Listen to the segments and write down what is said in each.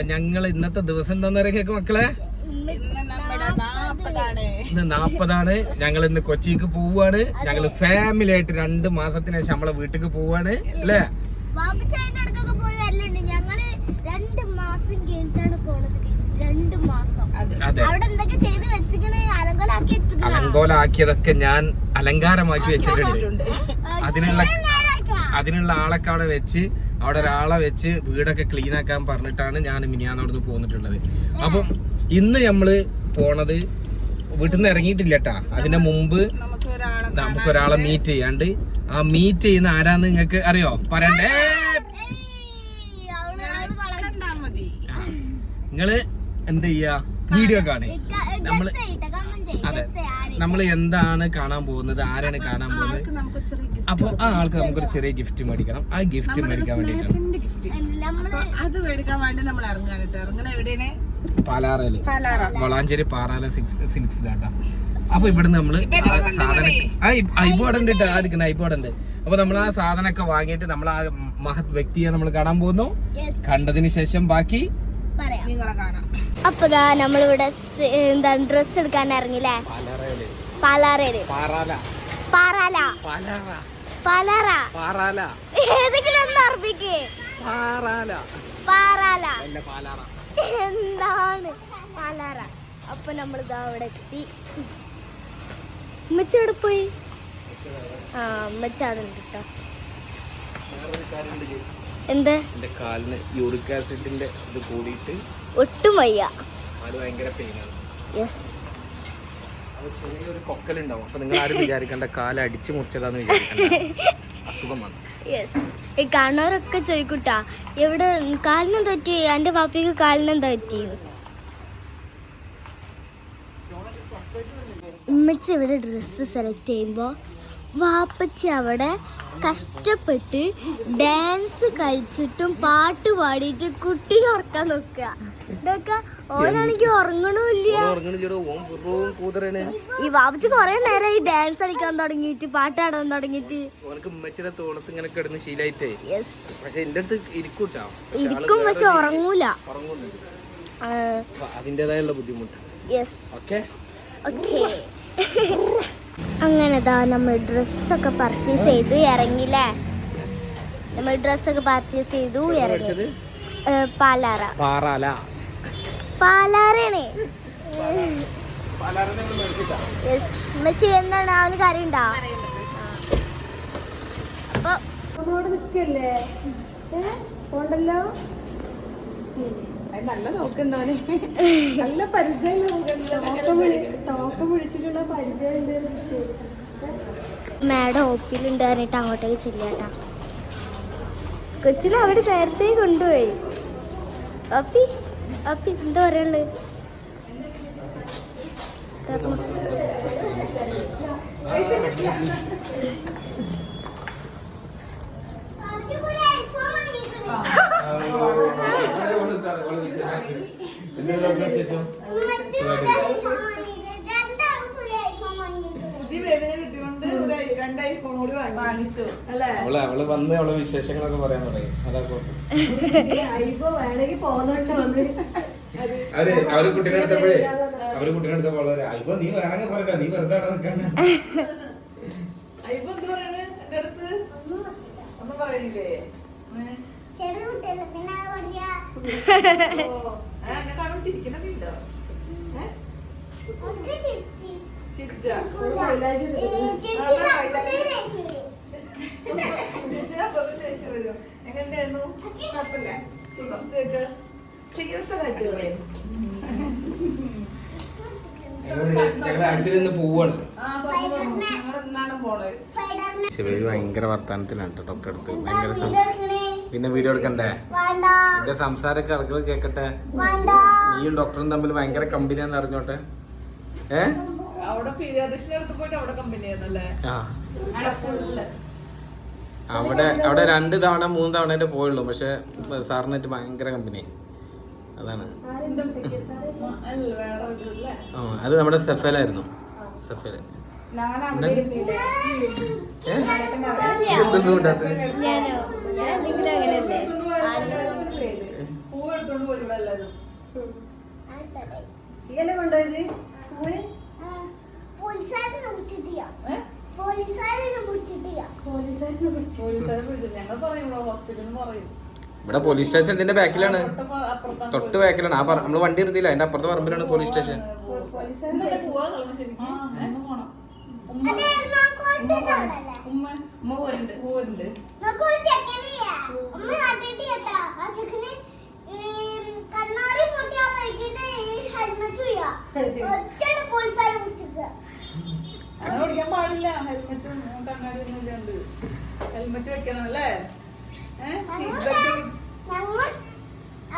അപ്പൊ ഞങ്ങൾ ഇന്നത്തെ ദിവസം എന്താന്ന് പറയുക മക്കളെ? ഇന്ന് നാപ്പതാണ്. ഞങ്ങൾ ഇന്ന് കൊച്ചിക്ക് പോവാണ്. ഞങ്ങൾ ഫാമിലി ആയിട്ട് രണ്ട് മാസത്തിന് ശേഷം നമ്മളെ വീട്ടിക്ക് പോവാണ്. അല്ലേ? ബാബുശാന്റെ അടുത്തൊക്കെ പോയി വരലുണ്ട്. ഞങ്ങൾ രണ്ട് മാസം കഴിഞ്ഞിട്ടാണ് പോണത് guys. രണ്ട് മാസം. അതെ. അതെ. അവിടെ എന്തൊക്കെ ചെയ്ത് വെച്ചിക്കണേ അലങ്കോലാക്കി വെച്ചിക്കണ അലങ്കോലാക്കിയതൊക്കെ ഞാൻ അലങ്കാരമാക്കി വെച്ചിട്ടുണ്ട്. അതിനുള്ള അതിനുള്ള ആളൊക്കെ അവിടെ വെച്ച് അവിടെ ഒരാളെ വെച്ച് വീടൊക്കെ ക്ലീൻ ആക്കാൻ പറഞ്ഞിട്ടാണ് ഞാൻ മിനിയാന്ന് അവിടുന്ന് പോന്നിട്ടുള്ളത്. അപ്പം ഇന്ന് നമ്മൾ പോണത് വീട്ടിൽ നിന്ന് ഇറങ്ങിയിട്ടില്ല കേട്ടാ അതിന്റെ മുമ്പ് നമുക്ക് ഒരാളെ നമുക്ക് ഒരാളെ മീറ്റ് ചെയ്യാണ്ട് ആ മീറ്റ് ചെയ്യുന്ന ആരാന്ന് നിങ്ങക്ക് അറിയോ? പറയണ്ടേ? നിങ്ങൾ എന്ത് ചെയ്യാ? വീഡിയോ കാണേ. നമ്മൾ അതെ. നമ്മൾ എന്താണ് കാണാൻ പോകുന്നത്? ആരാണ് കാണാൻ പോകുന്നത്? അപ്പൊ ആ ആൾക്ക് നമുക്കൊരു ചെറിയ ഗിഫ്റ്റ് മേടിക്കണം. ആ ഗിഫ്റ്റ് മേടിക്കാൻ വേണ്ടിയിട്ടാണ് അത് മേടിക്കാൻ വേണ്ടി നമ്മൾ ഇറങ്ങാൻ ഇറങ്ങണ എവിടെയാണ്? പാലാറയിൽ. വളാഞ്ചേരി പാറാല സിൽക്സിലാട്ടാ. അപ്പൊ ഇവിടുന്ന് നമ്മൾ സാധനം ഐബോർഡ് ഉണ്ട് കേട്ടോ. ആയിരിക്കണം ഐബോർഡ് ഉണ്ട്. അപ്പൊ നമ്മൾ ആ സാധനമൊക്കെ വാങ്ങിയിട്ട് നമ്മൾ ആ മഹത് വ്യക്തിയെ നമ്മൾ കാണാൻ പോകുന്നു. കണ്ടതിന് ശേഷം ബാക്കി പറയാം. നിങ്ങളെ കാണാം. അപ്പൊ ദാ നമ്മളിവിടെ എന്താ ഡ്രസ് എടുക്കാൻ ഇറങ്ങില്ലേ പാലാറയിൽ. പാലാറേൽ പാറാല. പാറാല. പാലാറ. ഏതെങ്കിലും ഒന്ന് അർപ്പിക്കേ പാറാല. എന്താണ്? പാലാറ. അപ്പൊ നമ്മൾ ഇതാ അവിടെ എത്തി. ഉമ്മച്ച എവിടെ പോയി? ആ ഉമ്മച്ചി അവിടെ ഉണ്ട് കേട്ടോ എന്ത്? എന്റെ കാലിന് യൂറിക് ആസിഡിന്റെ ഇത് കൂടിയിട്ട് ഒട്ടും വയ്യ. കാൽ ഭയങ്കര പെയിനാണ്. യെസ് അത് ചെറിയൊരു കൊക്കലുണ്ടാവും. അപ്പൊ നിങ്ങൾ ആരും വിചാരിക്കണ്ട കാൽ അടിച്ചു മുറിച്ചതാന്ന് വിചാരിക്കണ്ട. അസുഖമാണ്. യെസ് ഈ കാണുന്നവരൊക്കെ ചോദിക്കൂട്ടാ എവിടെ കാലിനും തെറ്റി എന്റെ പാപ്പയ്ക്ക് കാലിനും തെറ്റി ഉമ്മച്ചി ഇവിടെ ഡ്രസ്സ് സെലക്ട് ചെയ്യുമ്പോൾ വാപ്പച്ചി അവിടെ കഷ്ടപ്പെട്ട് ഡാൻസ് കളിച്ചിട്ടും പാട്ട് പാടിയിട്ട് കുട്ടിനെ ഉറക്കാൻ നോക്കുക. ഇതൊക്കെ ഓനാണെങ്കിൽ ഉറങ്ങണില്ല ഈ വാപ്പച്ചി കുറെ നേരം ഈ ഡാൻസ് കളിക്കാൻ തുടങ്ങിയിട്ട് പാട്ട് പാടാൻ തുടങ്ങിയിട്ട്. ഇരിക്കും പക്ഷെ ഉറങ്ങൂല. അതിന്റെതായുള്ള ബുദ്ധിമുട്ട്. Yes okay? ഓക്കെ അങ്ങനെ ദാ നമ്മൾ ഡ്രസ്സൊക്കെ പർച്ചേസ് ചെയ്ത് ഇറങ്ങില്ലേ? നമ്മൾ ഡ്രസ്സൊക്കെ പർച്ചേസ് ചെയ്തു ഇറങ്ങി. പാലാറ. പാറാല പാലാറയാണ്. ഉമ്മച്ചി എന്താണ്? അവന് കറിയുണ്ടോ? അപ്പൊ അത് നല്ല നോക്കുന്നവനെ നല്ല പരിചയം മാഡം ഓപ്പിലുണ്ട് പറഞ്ഞിട്ട് അങ്ങോട്ടേക്ക് ചെല്ലാട്ടാ കൊച്ചിനെ അവിടെ നേരത്തെ കൊണ്ടുപോയി. അപ്പി അപ്പി എന്താ പറയുള്ളു രണ്ട് ഐഫോൺ കൂടി വാങ്ങിച്ചു. അല്ലേ? അവൾ അവൾ വന്ന് അവളെ വിശേഷങ്ങളൊക്കെ പറയാൻ പറയും അതാ കുഴപ്പം അവർ അവർ കുട്ടീനെ എടുത്തപ്പോഴേ അവർ കുട്ടീനെ എടുത്തപ്പോൾ വളരെ അയ്യോ നീ വേണമെങ്കിൽ പറയട്ടെ നീ വെറുതെ അവിടെ നിൽക്കണ്ട. ഒന്നും പറയില്ലേ ശിവജി ഭയങ്കര വർത്താനത്തിലാണ് കേട്ടോ ഡോക്ടറെ അടുത്ത് ഭയങ്കര പിന്നെ വീഡിയോ എടുക്കണ്ടേ? എന്റെ സംസാരമൊക്കെ ആളുകൾ കേക്കട്ടെ? വേണ്ട. നീയും ഡോക്ടറും തമ്മിൽ ഭയങ്കര കമ്പനിയാന്ന് അറിഞ്ഞോട്ടെ? ഏ? അവിടെ പീരിയാട്രിഷന്റെ അടുത്ത് പോയിട്ട് അവിടെ രണ്ട് തവണ മൂന്ന് തവണ പോയുള്ളൂ. പക്ഷെ സാറിനായിട്ട് ഭയങ്കര കമ്പനി അതാണ്. അത് നമ്മുടെ സെഫേലായിരുന്നു സെഫേല. ഞാൻ അവിടെ അങ്ങനെയല്ലേ? പോയി ഇവിടെ. ഇങ്ങനെ ഇവിടെ പോലീസ് സ്റ്റേഷൻ ഇതിന്റെ ബാക്കിലാണ്. തൊട്ട് ബാക്കിലാണ്. ആ പറ- നമ്മൾ വണ്ടി എടുത്തില്ല അതിന്റെ അപ്പുറത്തെ പറമ്പിലാണ് പോലീസ് സ്റ്റേഷൻ. ഉമ്മ? ഉമ്മ. അങ്ങനെ ഓടിക്കാൻ പാടില്ല ഹെൽമെറ്റും കണ്ണാടി ഒന്നും ഇല്ലാണ്ട് ഹെൽമെറ്റ് വെക്കണം അല്ലേ ഏഹ് ഞങ്ങൾ- സീറ്റ് ബെൽറ്റ് ഞങ്ങൾ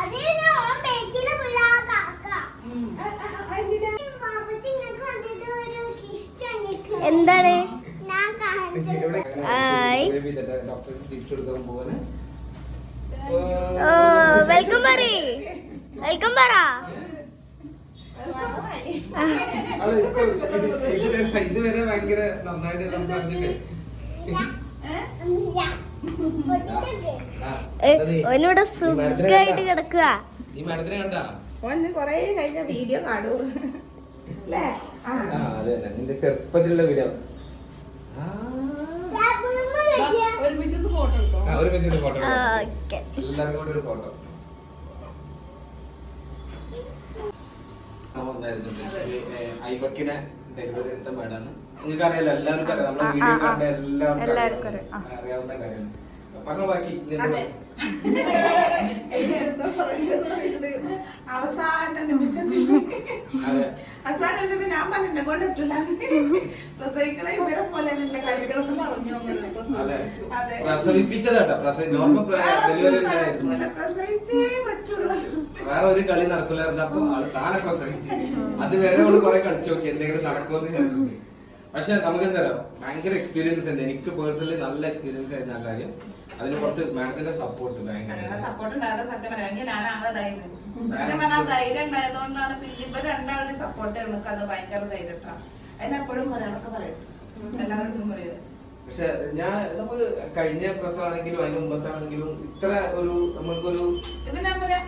അതിന് ഓൻ ബൈക്കിൽ വീഴാ കാക്ക. ഈ പാപ്പച്ചി ഇങ്ങക്ക് കണ്ടിട്ട് ഒരു കിസ്റ്റ് കണ്ടിട്ട്. എന്താണ് ഞാൻ കാണിച്ചത്. ഹായ്. ഡോക്ടർക്ക് തിരിച്ചു കൊടുക്കാൻ പോവാണ് വെൽക്കം പറയ് വെൽക്കം പറ ഇതുവരെ ഭയങ്കര നന്നായിട്ട് സംസാരിച്ചിട്ട്. ആ? ഓനിവിടെ കണ്ടാ? കിടക്കുക നീ മാഡത്തിനെ കണ്ടാ ഒന്ന് കൊറേ കഴിഞ്ഞ വീഡിയോ കാണൂ അല്ലേ ആ ആ അതെ നിന്റെ ചെറുപ്പത്തിലുള്ള വീഡിയോ ലാബിൽ വെക്കിയ. ഒരുമിച്ചിട്ട് ഫോട്ടോ എടുത്തോ ഒരു മിനിറ്റ് ഫോട്ടോ ഓക്കെ എല്ലാവർക്കും കൂടെ ഒരു ഫോട്ടോ ഐബക്കിനെ ഡെലിവറി എടുത്ത മേഡാണ്. നിങ്ങൾക്ക് അറിയാലോ എല്ലാവർക്കും അറിയാം. നമ്മുടെ വീഡിയോ കണ്ട എല്ലാവർക്കും എല്ലാവർക്കും അറിയാം. അറിയാം. അറിയാവുന്ന കാര്യമാണ് പറഞ്ഞ ബാക്കി. അവസാന നിമിഷത്തിൽ. അവസാന നിമിഷത്തിൽ ഞാൻ പറഞ്ഞില്ല കൊണ്ടിട്ടില്ല പ്രസവിക്കണ ഇവരെ പോലെ നിന്റെ പറഞ്ഞു. അതെ. അതെ. പ്രസവിപ്പിച്ചതാട്ടോ. പ്രസവി നോർമൽ ഡെലിവറി പ്രസവിച്ചേ പറ്റുള്ളൂ. വേറെ ഒരു കളി നടക്കില്ലായിരുന്നു അപ്പൊ ആൾ താനെ പ്രസവിച്ചു. അതുവരെ അവൾ കുറെ കളിച്ചു നോക്കി. എന്തെങ്കിലും നടക്കുമെന്ന് പക്ഷെ നമുക്ക് എന്താ പറയാ ഭയങ്കര എക്സ്പീരിയൻസ് ഉണ്ട്. എനിക്ക് പേഴ്സണലി നല്ല എക്സ്പീരിയൻസ് ആയിരുന്നു ആ കാര്യം. അതിന് പുറത്ത് മാഡത്തിന്റെ സപ്പോർട്ട് സത്യം പറയാമെങ്കിൽ ഞാൻ ആളെ ധൈര്യം. സത്യം പറഞ്ഞാൽ ധൈര്യം ഉണ്ടായതുകൊണ്ടാണ് പിന്നെ ഇപ്പൊ രണ്ടാളുടെ സപ്പോർട്ട് നമുക്ക് അത് ഭയങ്കര ധൈര്യം കേട്ടോ അതിനെപ്പോഴും പറയാനൊക്കെ പറയും. എല്ലാവരും പറയും. പക്ഷെ ഞാൻ നമുക്ക് കഴിഞ്ഞ പ്രസവമാണെങ്കിലും അതിന് മുമ്പത്താണെങ്കിലും ഇത്ര ഒരു നമ്മൾക്കൊരു ഇത് ഞാൻ പറയാം.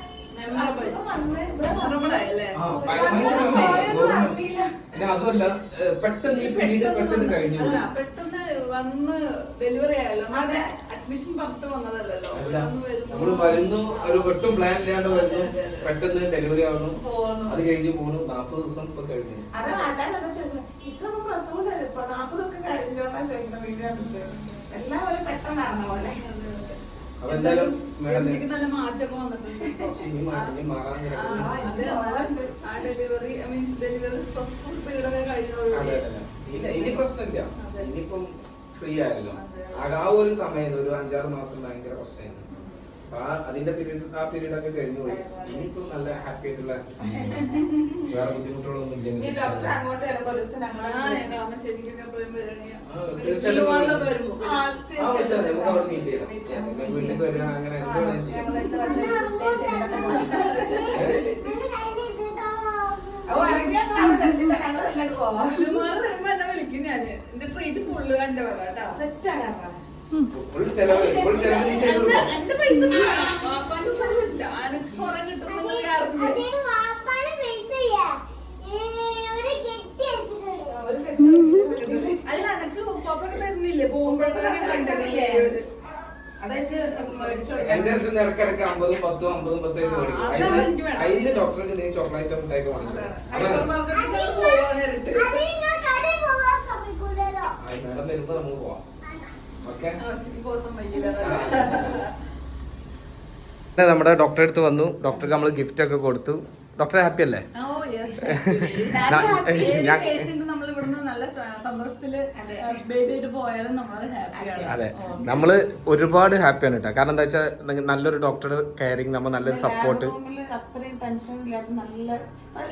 ഏഹ്, പെട്ടെന്ന് ഈ പീരീഡ് പെട്ടെന്ന് കഴിഞ്ഞു. പെട്ടെന്ന് വന്ന് ഡെലിവറി ആയല്ലോ. അഡ്മിഷൻ പറഞ്ഞിട്ട് വന്നതല്ലല്ലോ. വരുന്നു. നമ്മൾ ഒരു ഒട്ടും പ്ലാൻ ഇല്ലാണ്ട് വരുന്നു. പെട്ടെന്ന് ഡെലിവറി ആവുന്നു. അത് കഴിഞ്ഞ് പോകുന്നു നാപ്പത് ദിവസം ഇപ്പൊ കഴിഞ്ഞു. നല്ല മാറ്റമൊക്കെ വന്നിട്ടുണ്ട്. ഇനി പ്രശ്നമില്ല. ഇനിയിപ്പം ഫ്രീ ആയല്ലോ. ആ ഒരു സമയം ഒരു അഞ്ചാറ് മാസം ഭയങ്കര പ്രശ്നമായിരുന്നു. അപ്പൊ ആ അതിന്റെ പീരീഡ് ആ പീരീഡ് ഒക്കെ കഴിഞ്ഞു പോയി. ഇനിയിപ്പോ നല്ല ഹാപ്പി ആയിട്ടുള്ള വേറെ ബുദ്ധിമുട്ടുകളൊന്നും വീട്ടിലേക്ക് വരിക അങ്ങനെ എന്ത് ചെയ്യാം. എന്റെ സെറ്റാണ് ചെലവ് ചെലവ് നീ ചെയ്ത് എന്റെ പൈസ പൈസ ഇല്ല. എനിക്ക് കുറെ. അതിൽ പാപ്പൊക്കെ തരുന്നില്ലേ? പോകുമ്പോഴൊക്കെ മേടിച്ചു എന്റെ അടുത്ത് നിരക്കിടക്ക് അമ്പതും പത്തും അമ്പതും പത്തും മേടിക്കും. വേണം. അതിന് ഡോക്ടർക്ക് നീ ചോക്ലേറ്റ് ഒക്കെ വാങ്ങിച്ചു ഹൈപ്പർ മാർക്കറ്റിൽ പോവാനായിട്ട് അത് നിങ്ങൾ കടയിൽ പോകാൻ ശ്രമിക്കൂലല്ലോ. മേഡം വരുമ്പോ നമുക്ക് പോവാം. ഓക്കെ? നമ്മുടെ ഡോക്ടറെ അടുത്ത് വന്നു. ഡോക്ടർക്ക് നമ്മൾ ഗിഫ്റ്റ് ഒക്കെ കൊടുത്തു. ഡോക്ടർ ഹാപ്പി അല്ലേ? അതെ. നമ്മൾ ഒരുപാട് ഹാപ്പിയാണ് കേട്ടോ കാരണം എന്താ വെച്ചാൽ നല്ലൊരു ഡോക്ടറുടെ കെയറിങ് നമ്മൾ നല്ലൊരു സപ്പോർട്ട് റൂമിൽ അത്രയും ടെൻഷൻ ഇല്ലാത്ത നല്ല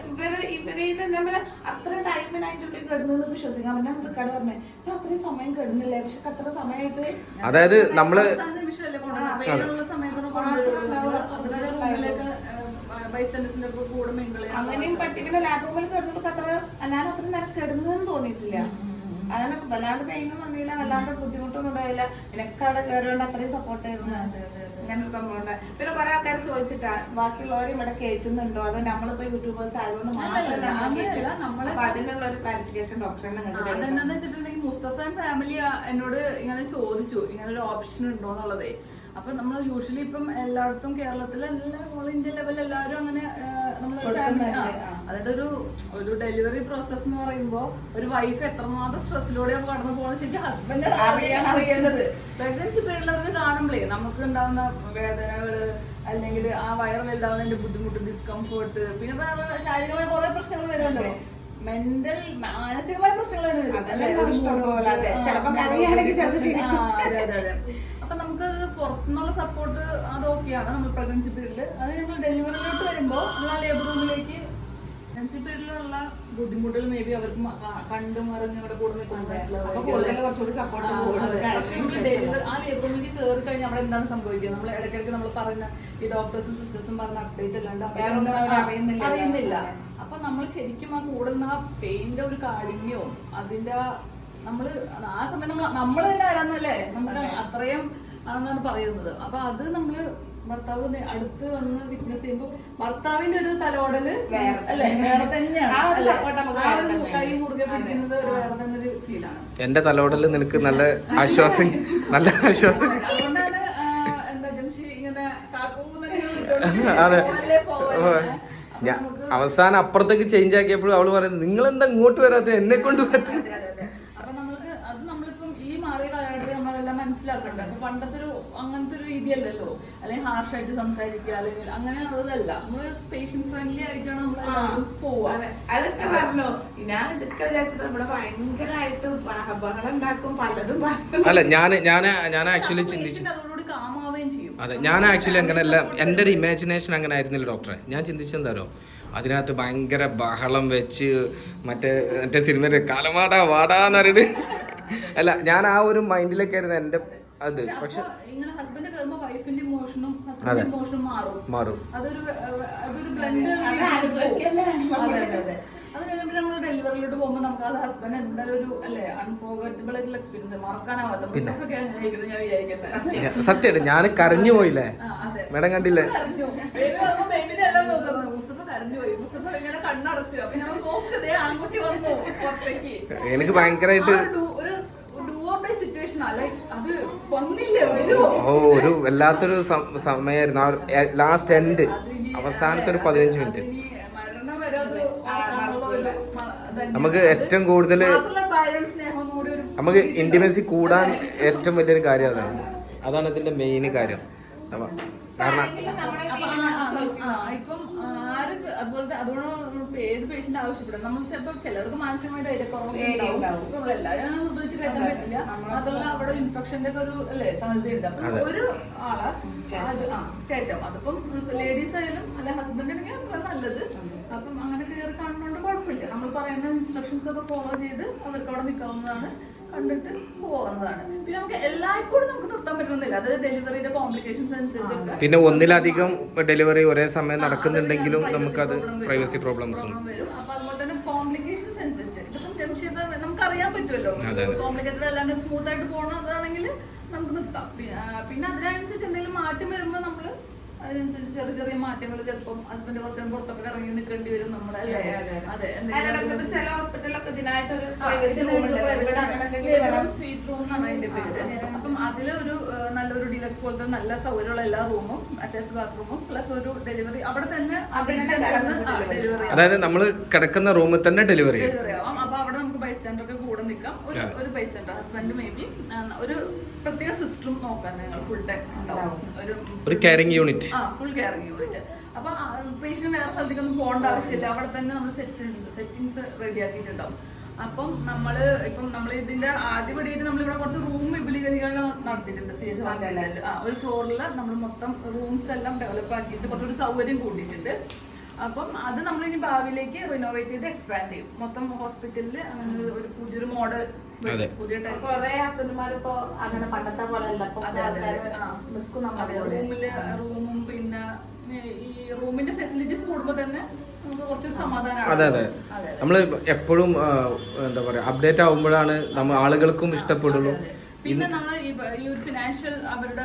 ഇവർ ഇവർ ഇത് എന്താ പറയാ അത്ര ടൈമിനായിട്ടുള്ളിൽ കിടന്നു വിശ്വസിക്കാൻ പറ്റും നമുക്ക് കട പറഞ്ഞേ ഞാൻ അത്രയും സമയം കിടന്നില്ലേ? പക്ഷെ അത്ര സമയത്ത് അതായത് നമ്മൾ കൂടെ അങ്ങനെയും പറ്റിക്കുന്ന ലാബ് റൂമിൽ കിടന്നിട്ട് അത്ര അല്ലാതെ അത്ര നേരം കിടന്നതെന്ന് തോന്നിയിട്ടില്ല. അങ്ങനെ വല്ലാണ്ട് പെയിനും വന്നില്ല വല്ലാണ്ട് ബുദ്ധിമുട്ടൊന്നും ഉണ്ടായില്ല. എനിക്ക് അവിടെ കയറിയോണ്ട് അത്രയും സപ്പോർട്ടായിരുന്നു അങ്ങനെ ഒരു സംഭവം. പിന്നെ കുറെ ആൾക്കാർ ചോദിച്ചിട്ടാ ബാക്കിയുള്ളവർ ഇവിടെ കയറ്റുന്നുണ്ടോ അതോ നമ്മളിപ്പോ യൂട്യൂബേഴ്സ് ആയതുകൊണ്ട് അതിനുള്ള ഒരു ക്ലാരിഫിക്കേഷൻ ഡോക്ടറിനെ നിങ്ങൾക്ക് തരുന്നത് അതെന്താന്ന് വെച്ചിട്ടുണ്ടെങ്കിൽ മുസ്തഫ ഫാമിലി എന്നോട് ഇങ്ങനെ ചോദിച്ചു ഇങ്ങനെ ഒരു ഓപ്ഷൻ ഉണ്ടോ? എന്നുള്ളതേ. അപ്പൊ നമ്മൾ യൂഷ്വലി ഇപ്പം എല്ലായിടത്തും കേരളത്തിൽ എല്ലാ ഓൾ ഇന്ത്യ ലെവലിൽ എല്ലാവരും അങ്ങനെ നമ്മൾ അതായത് ഒരു ഒരു ഡെലിവറി പ്രോസസ് എന്ന് പറയുമ്പോൾ ഒരു വൈഫ് എത്രമാത്രം സ്ട്രെസ്സിലൂടെ കടന്നു പോകുന്നത് ശരിക്കും ഹസ്ബൻഡ് അറിയേണ്ടത്. പ്രഗ്നൻസി പീരീഡിലൊക്കെ കാണുമ്പോഴേ നമുക്ക് ഉണ്ടാകുന്ന വേദനകൾ അല്ലെങ്കിൽ ആ വയറ് വലുതാവുന്നതിന്റെ ബുദ്ധിമുട്ട് ഡിസ്കംഫേർട്ട് പിന്നെ ശാരീരികമായ കുറെ പ്രശ്നങ്ങൾ വരുമല്ലോ. മെന്റൽ മാനസികമായ പ്രശ്നങ്ങളാണ് തന്നെ നമുക്ക് പുറത്തുനിന്നുള്ള സപ്പോർട്ട് അത് ഓക്കെയാണ് നമ്മൾ പ്രഗ്നൻസി പീരീഡിൽ അത് നമ്മൾ ഡെലിവറിയിലോട്ട് വരുമ്പോൾ നമ്മൾ ആ ലേബർ റൂമിലേക്ക് പ്രഗ്നൻസി പീരീഡിലുള്ള ബുദ്ധിമുട്ടുകൾ മേ ബി അവർക്ക് മ- മറിഞ്ഞ് കണ്ടും അറിഞ്ഞും കൂടെ സപ്പോർട്ട് ആ, ലേബർ റൂമിലേക്ക് കയറി കഴിഞ്ഞാൽ അവിടെ എന്താണ് സംഭവിക്കുക? നമ്മൾ ഇടയ്ക്കിടയ്ക്ക് നമ്മൾ പറയുന്ന ഈ ഡോക്ടേഴ്സും സിസ്റ്റേഴ്സും പറഞ്ഞ അപ്ഡേറ്റ് അല്ലാണ്ട് അവിടെ അറിയുന്നില്ല. അപ്പൊ നമ്മൾ ശരിക്കും ആ കൂടുന്ന ആ പെയിന്റെ ഒരു കാഠിന്യവും അതിന്റെ നമ്മൾ നമ്മൾ ആ സമയം നമ്മൾ നമ്മൾ തന്നെ ആരാന്നല്ലേ? നമുക്ക് അത്രയും ആണെന്നാണ് പറയുന്നത്. അപ്പൊ അത് നമ്മൾ ഭർത്താവ് അടുത്ത് വന്ന് വിറ്റ്നസ് ചെയ്യുമ്പോൾ ഭർത്താവിന്റെ ഒരു തലോടൽ വേറെ അല്ലേ? വേറെ തന്നെയാണ്. കൈ മുറുകെ പിടിക്കുന്നത് ഒരു വേറെ തന്നെ ഒരു ഫീലാണ് എന്റെ തലോടൽ നിനക്ക് നല്ല ആശ്വാസം നല്ല ആശ്വാസം. അതുകൊണ്ടാണ് എന്താ ജംഷി ഇങ്ങനെ അതെ. അവസാനം അപ്പുറത്തേക്ക് ചേഞ്ച് ആക്കിയപ്പോഴും അവൾ പറയുന്നത് നിങ്ങൾ എന്താ ഇങ്ങോട്ട് വരാതെ എന്നെ കൊണ്ട് പറ്റും അതെ, അതെ, അതെ. അപ്പൊ നമ്മൾക്ക് അത് നമ്മളിപ്പം ഈ മാറിയ കാലഘട്ടത്തിൽ നമ്മളെല്ലാം മനസ്സിലാക്കണ്ട അപ്പൊ പണ്ടത്തെ ഒരു അങ്ങനത്തെ അല്ലെങ്കിൽ ഹാർഷ് ഹാർഷായിട്ട് സംസാരിക്കുക അല്ലെങ്കിൽ അങ്ങനെ ഉള്ളതല്ല നമ്മൾ പേഷ്യൻ ഫ്രണ്ട്ലി ആയിട്ടാണ് നമ്മൾ പോവാ. അതൊക്കെ പറഞ്ഞു. ഞാൻ ഇതൊക്കെ വിചാരിച്ചത് ഇവിടെ ഭയങ്കരമായിട്ട് ബഹ- ബഹളം ഉണ്ടാക്കും പലതും അല്ല ഞാൻ ഞാൻ ഞാൻ ആക്ച്വലി ചിന്തിച്ചു Patient അതോടുകൂടി കാമാവുകയും ചെയ്യും. അതെ ഞാൻ ആക്ച്വലി അങ്ങനെയല്ല എന്റെ ഒരു ഇമാജിനേഷൻ അങ്ങനെ ആയിരുന്നില്ല ഡോക്ടറെ ഞാൻ ചിന്തിച്ചെന്താരോ അതിനകത്ത് ഭയങ്കര ബഹളം വെച്ച് മറ്റേ മറ്റേ സിനിമ കാലമാടാ വാടാന്ന് പറയുന്നത് അല്ല ഞാൻ ആ ഒരു മൈൻഡിലേക്കായിരുന്നു എന്റെ അത്. പക്ഷെ അപ്പൊ ഇങ്ങനെ ഹസ്ബൻഡ് കയറുമ്പോ വൈഫിന്റെ ഇമോഷനും മാറും. മാറും. അതൊരു അതൊരു ബ്ലണ്ട് അത് അതെ അതെ അതെ. അത് കഴിഞ്ഞിട്ട് നമ്മൾ ഡെലിവറിയിലോട്ട് പോകുമ്പോൾ നമുക്ക് അത് ഹസ്ബൻഡ് എന്തായാലും ഒരു അല്ലേ അൺഫോർഗറ്റബിൾ ആയിട്ടുള്ള എക്സ്പീരിയൻസ് മറക്കാനാവാത്ത മുസ്തഫൊക്കെ അങ്ങനെയായിരിക്കും ഞാൻ വിചാരിക്കുന്നത് സത്യമായിട്ട് ഞാൻ കരഞ്ഞു പോയില്ലേ? അതെ. മേഡം കണ്ടില്ലേ? എനിക്ക് ഭയങ്കരമായിട്ട് ആ ഒരു ഒരു ഡുവോ ബൈ സിറ്റുവേഷൻ അല്ലെ അത് വന്നില്ലേ വരുമോ ഓ ഒരു വല്ലാത്തൊരു സമയായിരുന്നു. സമയമായിരുന്നു ആ ലാസ്റ്റ് എൻഡ് അവസാനത്തെ ഒരു പതിനഞ്ച് മിനിറ്റ്. നമുക്ക് ഏറ്റവും കൂടുതൽ മാത്രമല്ല സ്നേഹം കൂടി ഒരു നമുക്ക് ഇന്റിമസി കൂടാൻ ഏറ്റവും വലിയൊരു കാര്യം അതാണ്. അതാണ് ഇതിന്റെ മെയിൻ കാര്യം. കാരണം ഏത് പേഷ്യന്റ് ആവശ്യപ്പെടും? നമ്മൾ ചിലപ്പോൾ ചിലർക്ക് മാനസികമായിട്ട്. ഇപ്പൊ എല്ലാവരും നിർബന്ധിച്ച് കയറ്റാൻ പറ്റില്ല. മാത്രമല്ല അവിടെ ഇൻഫെക്ഷന്റെ ഒക്കെ ഒരു അല്ലേ സാധ്യതയുണ്ട്. അപ്പൊ ഒരു ആളെ അത് ആ കയറ്റാം അതിപ്പം ലേഡീസ് ആയാലും അല്ലെ ഹസ്ബൻഡ് ആണെങ്കിൽ അത്ര നല്ലത്. അപ്പം അങ്ങനെ കയറി കാണുന്നതുകൊണ്ട് കുഴപ്പമില്ല. നമ്മൾ പറയുന്ന ഇൻസ്ട്രക്ഷൻസ് ഒക്കെ ഫോളോ ചെയ്ത് അവർക്ക് അവിടെ നിൽക്കാവുന്നതാണ്. കണ്ടിട്ട് പോവുന്നതാണ്. പിന്നെ നമുക്ക് എല്ലായ്പ്പോഴും നമുക്ക് നിർത്താൻ പറ്റുന്നില്ല അത് ഡെലിവറിയുടെ കോംപ്ലിക്കേഷൻസ് അനുസരിച്ചൊക്കെ പിന്നെ ഒന്നിലധികം ഡെലിവറി ഒരേ സമയം നടക്കുന്നുണ്ടെങ്കിലും നമുക്ക് അത് പ്രൈവസി പ്രോബ്ലംസ് പ്രോബ്ലം വരും. അപ്പൊ അതുപോലെ തന്നെ കോംപ്ലിക്കേഷൻസ് അനുസരിച്ച്. ഇതിപ്പം നമുക്ക് അറിയാൻ പറ്റുമല്ലോ. കോംപ്ലിക്കേറ്റഡ് അല്ലാണ്ട് സ്മൂത്ത് ആയിട്ട് പോകണതാണെങ്കിൽ നമുക്ക് നിർത്താം. പിന്നെ അതിനനുസരിച്ച് എന്തെങ്കിലും മാറ്റം വരുമ്പോൾ നമ്മൾ അതിനനുസരിച്ച് ചെറിയ ചെറിയ മാറ്റങ്ങൾ ചിലപ്പം ഹസ്ബൻഡ് കുറച്ചും പുറത്തൊക്കെ ഇറങ്ങി നിൽക്കേണ്ടി വരും നമ്മുടെ ചില ഹോസ്പിറ്റലൊക്കെ റൂം എന്നാണ് അതിന്റെ പേര്. അപ്പം അതിലൊരു നല്ലൊരു ഡീലക്സ് പോലത്തെ നല്ല സൗകര്യമുള്ള എല്ലാ റൂമും അറ്റാച്ച് ബാത്റൂമും പ്ലസ് ഒരു ഡെലിവറി അവിടെ തന്നെ. ഡെലിവറി അതായത് നമ്മൾ കിടക്കുന്ന റൂമിൽ തന്നെ ഡെലിവറി ആവാം. അപ്പൊ അവിടെ നമുക്ക് ബൈസ്റ്റാൻഡർ ഒക്കെ കൂടെ നിൽക്കാം. ഒരു. ഒരു ബൈസ്റ്റാൻഡർ ഹസ്ബൻഡ് മേ ബി ഒരു പ്രത്യേക സിസ്റ്ററും നോക്കാൻ ഞങ്ങൾ ഫുൾ ടൈം ഉണ്ടാവും. ഒരു കെയറിംഗ് യൂണിറ്റ് ആ ഫുൾ കെയറിംഗ് യൂണിറ്റ് അപ്പൊ പേഷ്യന്റ് വേറെ സ്ഥലത്തേക്കൊന്നും പോകേണ്ട ആവശ്യമില്ല. അവിടെ തന്നെ നമ്മൾ സെറ്റ് സെറ്റിങ്സ് റെഡി ആക്കിയിട്ടുണ്ടാവും. അപ്പം നമ്മൾ ഇപ്പം നമ്മൾ ഇതിന്റെ ആദ്യപടിയായിട്ട് നമ്മളിവിടെ കുറച്ച് റൂം വിപുലീകരണം നടത്തിയിട്ടുണ്ട്. സി എച്ച് ഹോസ്പിറ്റലിൽ ആ ഒരു ഫ്ലോറിൽ നമ്മൾ മൊത്തം റൂംസ് എല്ലാം ഡെവലപ്പ് ആക്കിയിട്ട് കുറച്ചുകൂടി സൗകര്യം കൂട്ടിയിട്ടുണ്ട്. അപ്പം അത് നമ്മൾ ഇനി ഭാവിയിലേക്ക് റിനോവേറ്റ് ചെയ്ത് എക്സ്പാൻഡ് ചെയ്യും. മൊത്തം ഹോസ്പിറ്റലിൽ അങ്ങനെ ഒരു- പുതിയൊരു മോഡൽ. പുതിയ ടൈപ്പ് കുറെ ഹസ്ബൻഡുമാരിപ്പോ അങ്ങനെ പണ്ടത്തെ പോലെ റൂമിൽ റൂമും പിന്നെ ഈ റൂമിന്റെ ഫെസിലിറ്റീസ് കൂടുമ്പോ തന്നെ നമുക്ക് കുറച്ചൊരു സമാധാനമാണ് അതെ അതെ. നമ്മൾ എപ്പോഴും എന്താ പറയാ അപ്ഡേറ്റ് ആവുമ്പോഴാണ് നമ്മൾ ആളുകൾക്കും ഇഷ്ടപ്പെടുള്ളൂ. പിന്നെ നമ്മൾ ഈ ഒരു ഫിനാൻഷ്യൽ അവരുടെ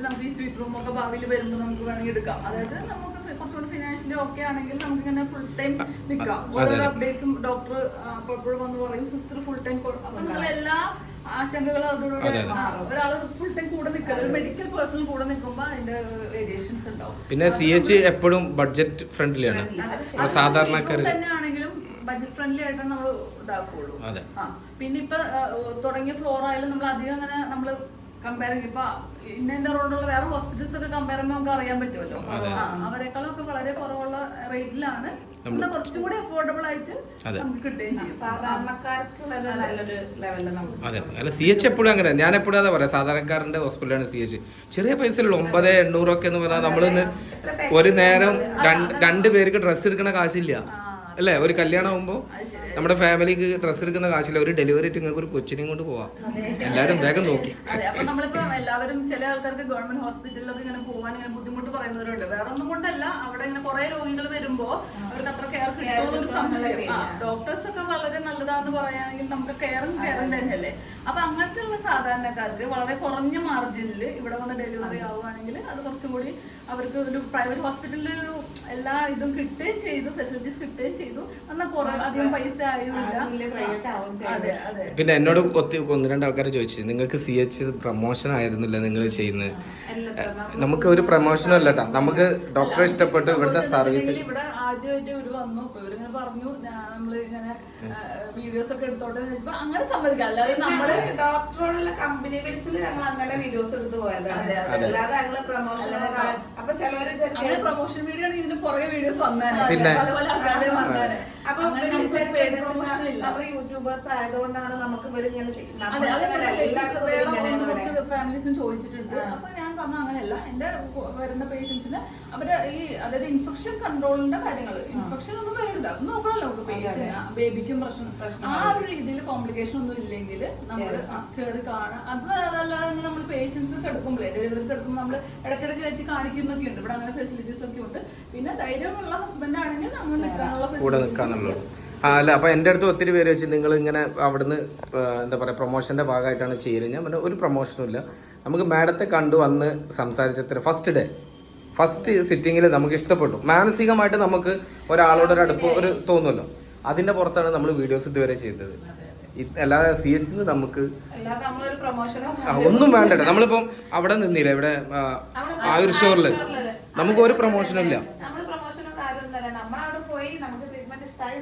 നമുക്ക് ഈ സ്വീറ്റ് റൂം ഒക്കെ ഭാവിയിൽ വരുമ്പോൾ നമുക്ക് വേണമെങ്കിൽ എടുക്കാം. അതായത് നമുക്ക് കുറച്ചുകൂടി ഫിനാൻഷ്യലി ഓക്കെ ആണെങ്കിൽ നമുക്ക് ഇങ്ങനെ ഫുൾ ടൈം നിൽക്കാം. ഓരോ അപ്ഡേറ്റ്സും ഡോക്ടർ അപ്പോഴും വന്ന് പറയും സിസ്റ്റർ ഫുൾ ടൈം അപ്പൊ നിങ്ങൾ എല്ലാ ആശങ്കകളും അതോടുകൂടി മാറും ഒരാൾ ഫുൾ ടൈം കൂടെ നിൽക്കുക ഒരു മെഡിക്കൽ പേഴ്സൺ കൂടെ നിൽക്കുമ്പോൾ അതിന്റെ വേരിയേഷൻസ് ഉണ്ടാവും. പിന്നെ സി എച്ച് എപ്പോഴും ബഡ്ജറ്റ് ഫ്രണ്ട്ലിയാണ് സാധാരണക്കാര് സാധാരണക്കാർ തന്നെ ആണെങ്കിലും ബഡ്ജറ്റ് ഫ്രണ്ട്ലി ആയിട്ടാണ് നമ്മൾ ഇതാക്കുള്ളൂ. പിന്നെ ഇപ്പൊ തുടങ്ങിയ ഫ്ലോർ ആയാലും നമ്മൾ അധികം അങ്ങനെ നമ്മൾ കമ്പയർ ഇപ്പൊ ഇന്ന ഇന്ന റോഡുള്ള വേറെ ഹോസ്പിറ്റൽസ് ഒക്കെ കമ്പയർ ചെയ്യുമ്പോൾ നമുക്ക് അറിയാൻ പറ്റുമല്ലോ. അവരെക്കാളൊക്കെ അവരെക്കാളും ഒക്കെ വളരെ കുറവുള്ള റേറ്റിലാണ് നമ്മുടെ കുറച്ചും കൂടി അഫോർഡബിൾ ആയിട്ട് നമുക്ക് കിട്ടുകയും ചെയ്യും. സാധാരണക്കാർക്ക് നല്ലൊരു ലെവലിൽ അതെ അല്ല സി എച്ച് എപ്പോഴും അങ്ങനെ. ഞാൻ എപ്പോഴും അതാ പറയാം സാധാരണക്കാരന്റെ ഹോസ്പിറ്റലാണ് സി എച്ച് ചെറിയ പൈസയിലുള്ള ഒമ്പത് എണ്ണൂറൊക്കെ എന്ന് പറഞ്ഞാൽ നമ്മളിന്ന് ഒരു നേരം രണ്ട് രണ്ട് പേർക്ക് ഡ്രസ്സ് എടുക്കണ കാശില്ല. അല്ലേ? ഒരു കല്യാണം ആകുമ്പോൾ നമ്മുടെ ഫാമിലിക്ക് ഡ്രസ്സ് എടുക്കുന്ന കാശില്ല. ഒരു ഡെലിവറി നിങ്ങൾക്ക് ഒരു കൊച്ചിനെയും കൊണ്ട് പോവാം. എല്ലാവരും വേഗം നോക്കി. അതെ. അപ്പൊ നമ്മളിപ്പോ എല്ലാവരും ചില ആൾക്കാർക്ക് ഗവൺമെന്റ് ഹോസ്പിറ്റലിലൊക്കെ ഇങ്ങനെ പോകാൻ ഇങ്ങനെ ബുദ്ധിമുട്ട് പറയുന്നവരുണ്ട്. വേറെ ഒന്നും കൊണ്ടല്ല. അവിടെ ഇങ്ങനെ കുറെ രോഗികൾ വരുമ്പോ അവർക്ക് അത്ര കെയർ കിട്ടുമെന്നൊരു സംശയം. ഡോക്ടേഴ്സ് ഒക്കെ വളരെ നല്ലതാന്ന് പറയുകയാണെങ്കിൽ നമുക്ക് കെയറും കെയറും തന്നെയല്ലേ. അപ്പൊ അങ്ങനത്തെ ഉള്ള സാധാരണക്കാർക്ക് വളരെ കുറഞ്ഞ മാർജിനിൽ ഇവിടെ വന്ന് ഡെലിവറി ആവുകയാണെങ്കിൽ അത് കുറച്ചും കൂടി അവർക്ക് ഒരു പ്രൈവറ്റ് ഹോസ്പിറ്റലിൽ ഒരു എല്ലാ ഇതും കിട്ടുകയും ചെയ്തു ഫെസിലിറ്റീസ് കിട്ടുകയും ചെയ്തു. എന്നാൽ കുറെ അധികം പൈസ പിന്നെ എന്നോട് ഒത്തി ഒന്ന് രണ്ട് ആൾക്കാർ ചോദിച്ചു നിങ്ങൾക്ക് സി എച്ച് പ്രൊമോഷൻ ആയിരുന്നില്ല നിങ്ങൾ ചെയ്യുന്നത്? നമുക്ക് ഒരു പ്രൊമോഷനും അല്ല കേട്ടോ നമുക്ക് ഡോക്ടറെ ഇഷ്ടപ്പെട്ട് ഇവിടുത്തെ സർവീസ് ഇവിടെ ആദ്യമായിട്ട് ഒരു വന്നു. ഇവരിങ്ങനെ പറഞ്ഞു നമ്മൾ ഇങ്ങനെ വീഡിയോസ് ഒക്കെ എടുത്തോട്ടെ അങ്ങനെ സമ്മതിക്കാം അല്ലാതെ നമ്മൾ ഡോക്ടറോടുള്ള കമ്പനി ബേസിൽ ഞങ്ങൾ അങ്ങനെ വീഡിയോസ് എടുത്ത് പോയതാണ്. അല്ലാതെ ഞങ്ങൾ പ്രൊമോഷൻ അപ്പൊ ചിലവര് അങ്ങനെ പ്രൊമോഷൻ വീഡിയോ ആണെങ്കിൽ ഇതിന്റെ പുറകെ വീഡിയോസ് വന്നേനെ. പിന്നെ? പല പല ആൾക്കാരെ വന്നേനെ. അപ്പൊ അങ്ങനെ നമുക്ക് ഇല്ല. നമ്മൾ യൂട്യൂബേഴ്സ് ആയതുകൊണ്ടാണ് നമുക്ക് ഇങ്ങനെ ഫാമിലീസും ചോദിച്ചിട്ടുണ്ട്. അപ്പൊ ഞാൻ പറഞ്ഞു അങ്ങനെയല്ല. എന്റെ വരുന്ന പേഷ്യൻസിന് അവർ ഈ അതായത് ഇൻഫെക്ഷൻ കൺട്രോളിന്റെ കാര്യങ്ങൾ ഇൻഫെക്ഷൻ ഒന്നും വരില്ല അത് നോക്കണല്ലോ നമുക്ക് പേഷ്യൻ പ്രശ്നം പ്രശ്നം ആ ഒരു രീതിയിൽ കോംപ്ലിക്കേഷൻ ഒന്നും ഇല്ലെങ്കിൽ നമ്മൾ കയറി കാണാം. അത് അതല്ലാതെ നമ്മൾ പേഷ്യൻസ് കിടക്കുമ്പോഴേ ഡെലിവറി എടുക്കുമ്പോൾ നമ്മൾ ഇടയ്ക്കിടയ്ക്ക് കയറ്റി കാണിക്കുന്നൊക്കെ ഉണ്ട്. ഇവിടെ അങ്ങനെ ഫെസിലിറ്റീസ് ഒക്കെ ഉണ്ട്. പിന്നെ ധൈര്യമുള്ള ഹസ്ബൻഡ് ആണെങ്കിൽ നമ്മൾ നിൽക്കാനുള്ള കൂടെ ആ അല്ല അപ്പൊ എന്റെ അടുത്ത് ഒത്തിരി പേര് വെച്ച് നിങ്ങൾ ഇങ്ങനെ അവിടുന്ന് എന്താ പറയുക പ്രൊമോഷന്റെ ഭാഗമായിട്ടാണ് ചെയ്യുന്നത്? ഞാൻ പറഞ്ഞു, ഒരു പ്രൊമോഷനും ഇല്ല. നമുക്ക് മാഡത്തെ കണ്ടു വന്ന് സംസാരിച്ചത്ര ഫസ്റ്റ് ഡേ ഫസ്റ്റ് സിറ്റിങ്ങിൽ നമുക്ക് ഇഷ്ടപ്പെട്ടു. മാനസികമായിട്ട് നമുക്ക് ഒരാളോട് ഒരു അടുപ്പം ഒരു തോന്നുമല്ലോ. അതിന്റെ പുറത്താണ് നമ്മൾ വീഡിയോസ് ഇതുവരെ ചെയ്തത്. അല്ലാതെ സി എച്ച് നമുക്ക് ഒന്നും വേണ്ട. നമ്മളിപ്പം അവിടെ നിന്നില്ല? ഇവിടെ ആയുർ സ്റ്റോറിൽ നമുക്ക് ഒരു പ്രൊമോഷനും ഇല്ല.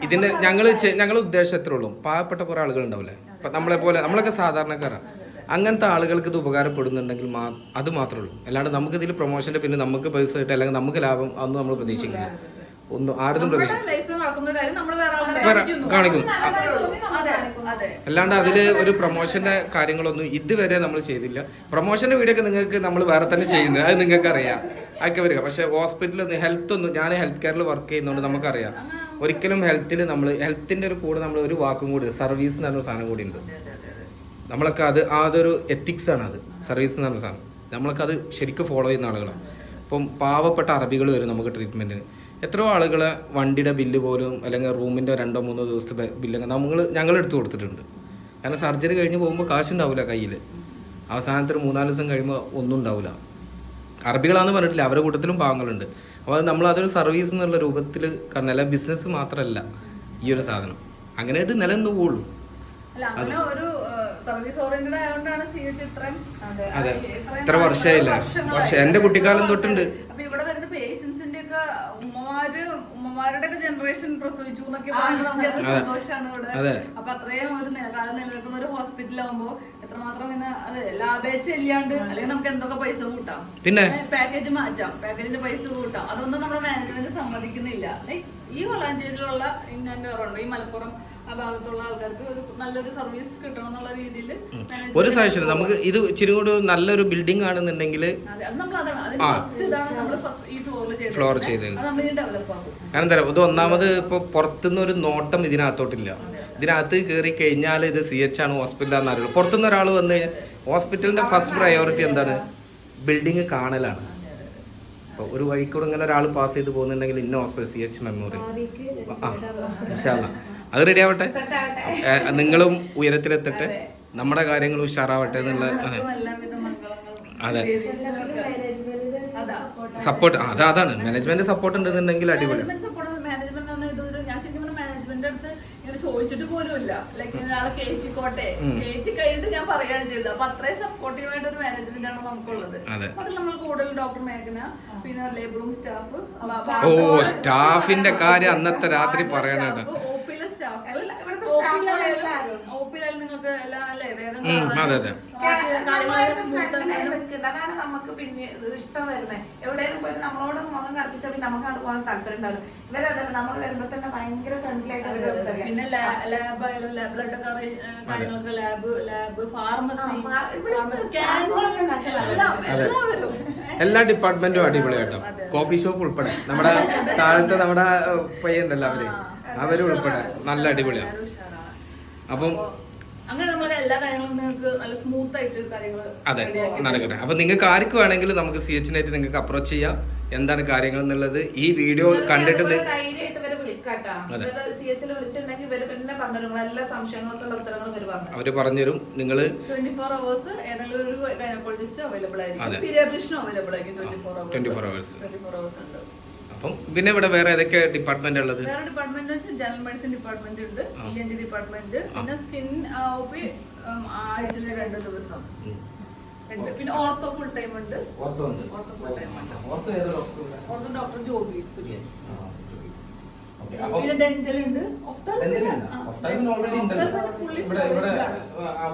ഇതിന്റെ ഞങ്ങൾ ഞങ്ങൾ ഉദ്ദേശം എത്ര ഉള്ളൂ. പാവപ്പെട്ട കുറെ ആളുകൾ ഉണ്ടാവില്ലേ? ഇപ്പൊ നമ്മളെ പോലെ നമ്മളൊക്കെ സാധാരണക്കാരാണ് അങ്ങനത്തെ ആളുകൾക്ക് ഇത് ഉപകാരപ്പെടുന്നുണ്ടെങ്കിൽ മാ അത് മാത്രമേ ഉള്ളൂ. അല്ലാണ്ട് നമുക്ക് ഇതിൽ പ്രൊമോഷന്റെ പിന്നെ നമുക്ക് പൈസ കിട്ടുക അല്ലെങ്കിൽ നമുക്ക് ലാഭം അതൊന്നും നമ്മൾ പ്രതീക്ഷിക്കില്ല ഒന്നും ആരും പ്രതീക്ഷിക്കും നടക്കുന്ന കാര്യം നമ്മൾ വേറെ ആൾക്കാരെ കാണിക്കുന്നു. അതെ അതെ അല്ലാണ്ട് അതിൽ ഒരു പ്രൊമോഷന്റെ കാര്യങ്ങളൊന്നും ഇതുവരെ നമ്മൾ ചെയ്തില്ല. പ്രൊമോഷന്റെ വീഡിയോ ഒക്കെ നിങ്ങൾക്ക് നമ്മൾ വേറെ തന്നെ ചെയ്യുന്നത്. അത് നിങ്ങൾക്ക് അറിയാം അതൊക്കെ വരിക. പക്ഷെ ഹോസ്പിറ്റലിൽ ഹെൽത്ത് ഒന്നും ഞാൻ ഹെൽത്ത് കെയറിൽ വർക്ക് ചെയ്യുന്നതുകൊണ്ട് നമുക്കറിയാം. ഒരിക്കലും ഹെൽത്തിൽ നമ്മൾ ഹെൽത്തിന്റെ ഒരു കൂടെ നമ്മൾ ഒരു വാക്കും കൂടി സർവീസ് എന്ന് പറഞ്ഞ സാധനം കൂടി ഉണ്ട്. നമ്മളൊക്കെ അത് അതൊരു എത്തിക്സ് ആണ് അത്. സർവീസ് എന്ന് പറഞ്ഞ സാധനം. നമ്മളൊക്കെ അത് ശരിക്കും ഫോളോ ചെയ്യുന്ന ആളുകളാണ്. ഇപ്പം പാവപ്പെട്ട അറബികൾ വരും നമുക്ക് ട്രീറ്റ്മെന്റിന് എത്രയോ ആളുകളെ വണ്ടിയുടെ ബില്ല് പോലും അല്ലെങ്കിൽ റൂമിന്റെ രണ്ടോ മൂന്നോ ദിവസത്തെ ബില്ലൊക്കെ നമ്മൾ ഞങ്ങൾ എടുത്തു കൊടുത്തിട്ടുണ്ട്. കാരണം സർജറി കഴിഞ്ഞ് പോകുമ്പോൾ കാശുണ്ടാവില്ല കയ്യിൽ അവസാനത്തെ മൂന്നാൽ ദിവസം കഴിയുമ്പോൾ ഒന്നും ഉണ്ടാവില്ല അറബികളാണെന്ന് പറഞ്ഞിട്ടില്ല അവരുടെ കൂട്ടത്തിലും പാവങ്ങളുണ്ട്. അപ്പോൾ അത് നമ്മൾ അതൊരു സർവീസ് എന്നുള്ള രൂപത്തിൽ നില ബിസിനസ് മാത്രമല്ല ഈ ഒരു സാധനം. അങ്ങനെ ഇത് നിലനിന്ന് പോകുള്ളൂ അതെ. ഇത്ര വർഷമായില്ല? വർഷം- എന്റെ കുട്ടിക്കാലം തൊട്ടുണ്ട്. അപ്പൊ ഇവിടെ വരുന്ന പേഷ്യൻസിന്റെ ഒക്കെ ഉമ്മമാര് ഉമ്മമാരുടെ ഒക്കെ ജനറേഷൻ പ്രസവിച്ചു എന്നൊക്കെ പറയുന്നത് നമുക്ക് സന്തോഷമാണ് ഇവിടെ. അപ്പൊ അത്രയും ഒരു നിലകാലം നിലനിൽക്കുന്ന ഒരു ഹോസ്പിറ്റലാകുമ്പോ എത്രമാത്രം പിന്നെ അത് ലാഭേച്ഛ ഇല്ലാണ്ട് അല്ലെങ്കിൽ നമുക്ക് എന്തൊക്കെ പൈസ കൂട്ടാം? പിന്നെ? പാക്കേജ് മാറ്റാം. പാക്കേജിന്റെ പൈസ കൂട്ടാം. അതൊന്നും നമ്മുടെ മാനേജ്മെന്റ് സമ്മതിക്കുന്നില്ല. ലൈക് ഈ വളാഞ്ചേരിയിലുള്ള ഇന്നുണ്ട് ഈ മലപ്പുറം ആ ഭാഗത്തുള്ള ആൾക്കാർക്ക് ഒരു നല്ലൊരു സർവീസ് കിട്ടണം എന്നുള്ള രീതിയിൽ ഒരു സജഷൻ നമുക്ക് ഇത് ഇച്ചിരി കൂടി നല്ലൊരു ബിൽഡിംഗ് ആണെന്നുണ്ടെങ്കിൽ ഫ്ലോർ ചെയ്ത് ഞാൻ കാരണം എന്താ ഇത് ഒന്നാമത് ഇപ്പോൾ പുറത്തുനിന്ന് ഒരു നോട്ടം ഇതിനകത്തോട്ടില്ല. ഇതിനകത്ത് കയറി കഴിഞ്ഞാൽ ഇത് സി എച്ച് ആണ് ഹോസ്പിറ്റലാണെന്ന് അറിയുള്ളൂ പുറത്തുനിന്ന് ഒരാൾ വന്ന് കഴിഞ്ഞാൽ ഹോസ്പിറ്റലിന്റെ ഫസ്റ്റ് പ്രയോറിറ്റി എന്താണ്? ബിൽഡിംഗ് കാണലാണ്. അപ്പോൾ ഒരു വഴിക്കൂടെ ഇങ്ങനെ ഒരാൾ പാസ് ചെയ്ത് പോകുന്നുണ്ടെങ്കിൽ ഇന്ന ഹോസ്പിറ്റൽ സി എച്ച് മെമ്മോറിയൽ ആ ഇൻഷാല്ലാ. അത് റെഡി ആവട്ടെ? നിങ്ങളും ഉയരത്തിലെത്തട്ടെ. നമ്മുടെ കാര്യങ്ങൾ ഉഷാറാവട്ടെ എന്നുള്ള അതെ എല്ലാവിധ മംഗളങ്ങളും. അതെ. സപ്പോർട്ട് അത്. അതാണ്. മാനേജ്മെന്റ് സപ്പോർട്ട് ഉണ്ടെന്നുണ്ടെങ്കിൽ അടിപൊളി. ഞാൻ ശരിക്കും പറഞ്ഞാൽ മാനേജ്മെന്റ് അടുത്ത് ഇങ്ങനെ ചോദിച്ചിട്ട് പോലും ലൈക്ക് ഒരാളെ കയറ്റിക്കോട്ടെ ഉം. കയറ്റി കഴിഞ്ഞിട്ട് ഞാൻ പറയാണ് ചെയ്തത്. അപ്പൊ അത്രയും സപ്പോർട്ടീവ് ആയിട്ട് ഒരു മാനേജ്മെന്റ് ആണ് നമുക്കുള്ളത്. അതെ. അതിൽ നമ്മൾ കൂടുതൽ ഡോക്ടർ മേഘന പിന്നെ ലേബറും സ്റ്റാഫ് ഓ സ്റ്റാഫിന്റെ കാര്യം അന്നത്തെ രാത്രി പറയണ കേട്ടോ ഒപിയിലെ സ്റ്റാഫ് എല്ലാ- ഒപിയിലായാലും നിങ്ങൾക്ക് എല്ലാം അല്ലേ? വേഗം അതെ, അതെ. അതാണ് നമുക്ക് പിന്നെ ഇഷ്ടം വരുന്നത് എവിടെയും പോയിട്ട് നമ്മളോട് മുഖം കറുപ്പിച്ചാൽ പിന്നെ നമുക്ക് അങ്ങോട്ട് പോകാൻ താല്പര്യം ഉണ്ടാവില്ല. ഇവരതല്ല നമ്മൾ വരുമ്പോ തന്നെ ഭയങ്കര ഫ്രണ്ട്ലി ആയിട്ട് പിന്നെ ലാബ് ആയാലും ബ്ലഡ് കാര്യങ്ങളൊക്കെ ലാബ് ലാബ് ഫാർമസി എല്ലാവരും എല്ലാ ഡിപ്പാർട്ട്മെന്റും അടിപൊളിയാട്ടോ കോഫി ഷോപ്പ് ഉൾപ്പെടെ. നമ്മുടെ താഴത്തെ നമ്മുടെ പയ്യുണ്ടല്ലോ അവർ. അവർ ഉൾപ്പെടെ നല്ല അടിപൊളിയാണ്. അപ്പം അതെ നടക്കട്ടെ. അപ്പൊ നിങ്ങൾക്ക് ആർക്ക് വേണമെങ്കിലും നമുക്ക് സി എച്ചിനായിട്ട് നിങ്ങൾക്ക് അപ്രോച്ച് ചെയ്യാം. എന്താണ് കാര്യങ്ങൾ എന്നുള്ളത് ഈ വീഡിയോ കണ്ടിട്ട് അവർ പറഞ്ഞുതരും. നിങ്ങൾ ട്വന്റി ഫോർ അവേഴ്സ് ഏതെങ്കിലും ഒരു ഗൈനക്കോളജിസ്റ്റ് അവൈലബിൾ അതെ. ആയിരിക്കും പീരിയാട്രീഷനും അവൈലബിൾ ആയിരിക്കും twenty four hours 24 hours. Twenty four hours ഉണ്ട് അപ്പം പിന്നെ ഇവിടെ വേറെ ഏതൊക്കെ ഡിപ്പാർട്ട്മെന്റ് ഉള്ളത് വേറെ ഡിപ്പാർട്ട്മെന്റ് ജനറൽ മെഡിസിൻ ഡിപ്പാർട്ട്മെന്റ് ഉണ്ട്. ആ. ഇ എൻ ഡി ഡിപ്പാർട്ട്മെന്റ് പിന്നെ സ്കിൻ ഒ പി ആഴ്ചയിൽ രണ്ട് ദിവസം ഉണ്ട്. പിന്നെ ഓർത്തോ ഫുൾ ടൈം ഉണ്ട് ഓർത്തോ ഉണ്ട്. ഓർത്തോ ഫുൾ ടൈം ഉണ്ട് ഓർത്തോ ഡോക്ടർ ജോബി കുര്യൻ പിന്നെ ഡെന്റൽ ഉണ്ട്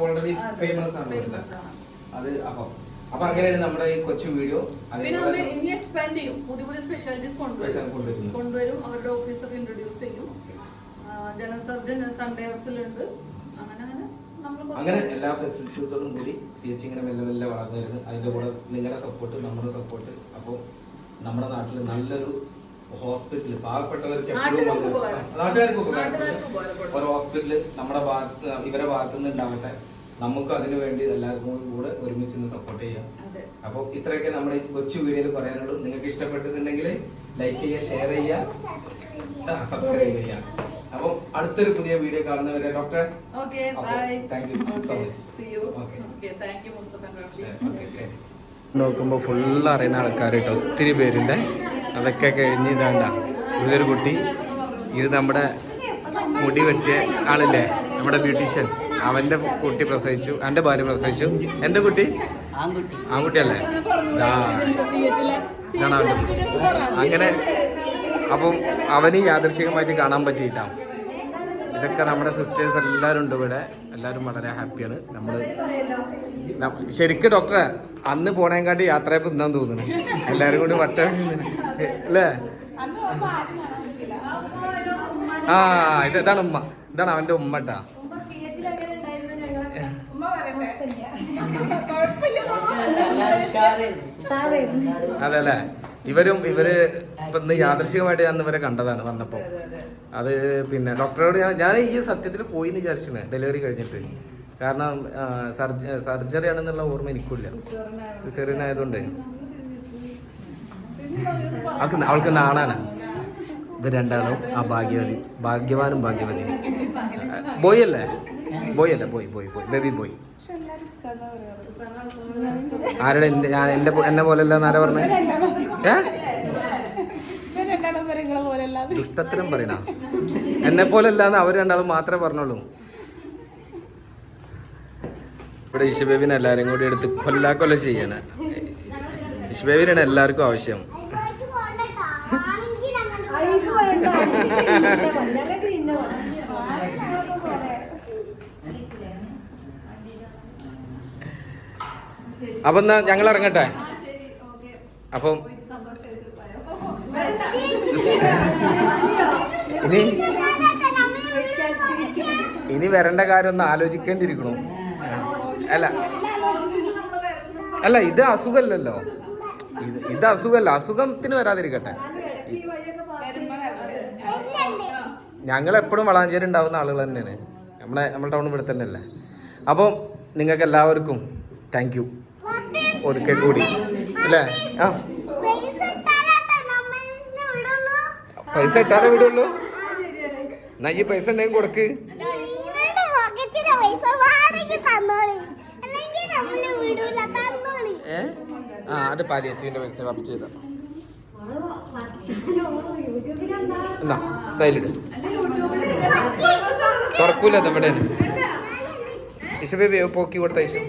ഓൾറെഡി ഫേമസ് ആണ്. അത് അപ്പൊ അപ്പൊ അങ്ങനെയാണ് നമ്മുടെ ഈ കൊച്ചു വീഡിയോ. ഇനി എക്സ്പാൻഡ് ചെയ്യും. പുതിയ പുതിയ സ്പെഷ്യാലിറ്റീസ് കൊണ്ടുവരും. കൊണ്ടുവരും. അവരുടെ ഓഫീസൊക്കെ ഇൻട്രൊഡ്യൂസ് ചെയ്യും. ജനറൽ സർജൻ സൺഡേ ഹൗസിലുണ്ട് അങ്ങനെ അങ്ങനെ അങ്ങനെ എല്ലാ ഫെസിലിറ്റീസുകളും കൂടി സി എച്ച് ഇങ്ങനെ മെല്ലെ മെല്ലെ വളർന്നു വരുന്നു അതിന്റെ കൂടെ നിങ്ങളുടെ സപ്പോർട്ട് നമ്മുടെ സപ്പോർട്ട് അപ്പോൾ നമ്മുടെ നാട്ടിൽ നല്ലൊരു ഹോസ്പിറ്റൽ പാവപ്പെട്ടവർക്ക് എപ്പോഴും നാട്ടുകാർക്ക് ഉപകാരപ്പെടും. ഒരു ഹോസ്പിറ്റൽ നമ്മുടെ ഭാഗത്ത് ഇവരെ ഭാഗത്തുനിന്ന് ഉണ്ടാവട്ടെ. നമുക്ക് അതിനു വേണ്ടി എല്ലാവർക്കും കൂടെ ഒരുമിച്ച് നിന്ന് സപ്പോർട്ട് ചെയ്യാം. അപ്പൊ അപ്പോൾ ഇത്രയൊക്കെ നമ്മുടെ ഈ കൊച്ചു വീഡിയോയിൽ പറയാനുള്ളൂ. നിങ്ങൾക്ക് ഇഷ്ടപ്പെട്ടിട്ടുണ്ടെങ്കിൽ ലൈക്ക് ചെയ്യുക ഷെയർ ചെയ്യുക. സബ്സ്ക്രൈബ് ചെയ്യുക. അപ്പം അടുത്തൊരു പുതിയ വീഡിയോ കാണുന്നവരെ ഡോക്ടർ നോക്കുമ്പോ ഫുള്ള് യു താങ്ക് നോക്കുമ്പോൾ ഫുൾ അറിയുന്ന ആൾക്കാർ കേട്ടോ ഒത്തിരി പേരുണ്ട്. അതൊക്കെ കഴിഞ്ഞ് ഇതാണ്ട ഇതൊരു കുട്ടി. ഇത് നമ്മുടെ മുടി വെട്ടിയ ആളില്ലേ? നമ്മുടെ ബ്യൂട്ടീഷ്യൻ. അവന്റെ കുട്ടി പ്രസവിച്ചു അവന്റെ ഭാര്യ പ്രസവിച്ചു. എന്റെ കുട്ടി? ആൺകുട്ടിയല്ലേ. അങ്ങനെ അപ്പം അവന് യാദൃശികമായിട്ട് കാണാൻ പറ്റിയിട്ടാണ് ഇതൊക്കെ നമ്മുടെ സിസ്റ്റേഴ്സ് എല്ലാവരും ഉണ്ട് ഇവിടെ. എല്ലാവരും വളരെ ഹാപ്പിയാണ് നമ്മൾ ശരിക്കും ഡോക്ടറെ അന്ന് പോണേക്കാട്ടി യാത്രയപ്പ് തിന്നാൻ തോന്നുന്നു. എല്ലാവരും കൂടി വട്ട അല്ലേ? ആ ഇത് ഇതാണ് ഉമ്മ. ഇതാണ് അവന്റെ ഉമ്മട്ടാ ഉമ്മ പറയട്ടെ. അതെ അല്ലേ ഇവരും ഇവർ ഇപ്പൊ ഇന്ന് യാദൃശികമായിട്ട് ഞാൻ ഇവരെ കണ്ടതാണ് വന്നപ്പോ. അത് പിന്നെ ഡോക്ടറോട് ഞാൻ ഞാൻ ഈ സത്യത്തിൽ പോയി എന്ന് വിചാരിച്ചിരുന്നു ഡെലിവറി കഴിഞ്ഞിട്ട്. കാരണം സർജറി ആണെന്നുള്ള ഓർമ്മ എനിക്കില്ല. സിസേറിയൻ ആയതുകൊണ്ട് അവൾക്ക് അവൾക്ക് നാണാണ്. ഇവർ രണ്ടാളും ആ ഭാഗ്യവതി ഭാഗ്യവാനും ഭാഗ്യവതി. ബോയ് അല്ലേ ബോയ് അല്ലേ boy boy boy baby boy ആരുടെ? എന്റെ ഞാൻ എന്റെ പോ- എന്നെ പോലെ അല്ല ആരാ പറഞ്ഞേ? ഏ? ദുഷ്ടത്തരം പറയണ? എന്നെ പോലെ അല്ലാന്ന് അവർ രണ്ടാളും മാത്രമേ പറഞ്ഞുള്ളൂ. ഇവിടെ ഇഷബേബിനെ എല്ലാരും കൂടി എടുത്ത് കൊല്ലാ കൊല്ല ചെയ്യണേ. ഇഷബേബിനാണ് എല്ലാവർക്കും ആവശ്യം. അപ്പൊ എന്നാ ഞങ്ങൾ ഇറങ്ങട്ടെ അപ്പം ഇനി ഇനി വരേണ്ട കാര്യം ഒന്ന് ആലോചിക്കേണ്ടിയിരിക്കണു അല്ല. അല്ല ഇത് അസുഖമല്ലല്ലോ ഇത് ഇത് അസുഖമല്ല അസുഖത്തിന് വരാതിരിക്കട്ടെ. ഞങ്ങൾ എപ്പോഴും വളാഞ്ചേരി ഉണ്ടാവുന്ന ആളുകൾ തന്നെയാണ്. നമ്മളെ നമ്മുടെ ടൗൺ ഇവിടെ തന്നെയല്ലേ. അപ്പം നിങ്ങൾക്ക് എല്ലാവർക്കും താങ്ക് യു ഒരിക്കൽ കൂടി. അല്ലേ? ആ. പൈസ ഇട്ടാലേ വിടുള്ളൂ. എന്നാ ഈ പൈസ എന്തെങ്കിലും കൊടുക്ക്. ഏ? ആ അത് പാലിയറ്റീവിന്റെ പൈസ വാപ്പിച്ച് ചെയ്ത. തുറക്കൂല അത് എവിടെയാണ്? ഇഷ ബേബി പോക്കി കൊടുത്ത ഇഷു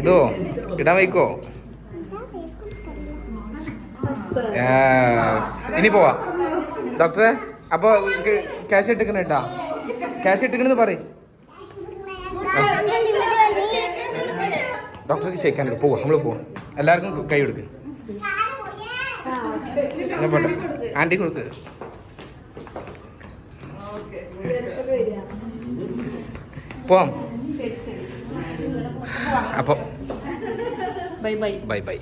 ഇടോ. ഇടാൻ Yes. ഇനി പോവാ. ഡോക്ടറെ അപ്പൊ ക്യാഷ് ഇട്ടിക്കണ കേട്ടാ. ക്യാഷ് ഇട്ടിക്കണെന്ന് പറയും. ഡോക്ടർക്ക് ഷേക്കാനുണ്ട് പോവാ നമ്മൾ പോവാം. എല്ലാവർക്കും കൈ കൊടുക്ക്. ആന്റി കൊടുക്ക്. പോവാം. അപ്പൊ ബൈ ബൈ. Bye bye.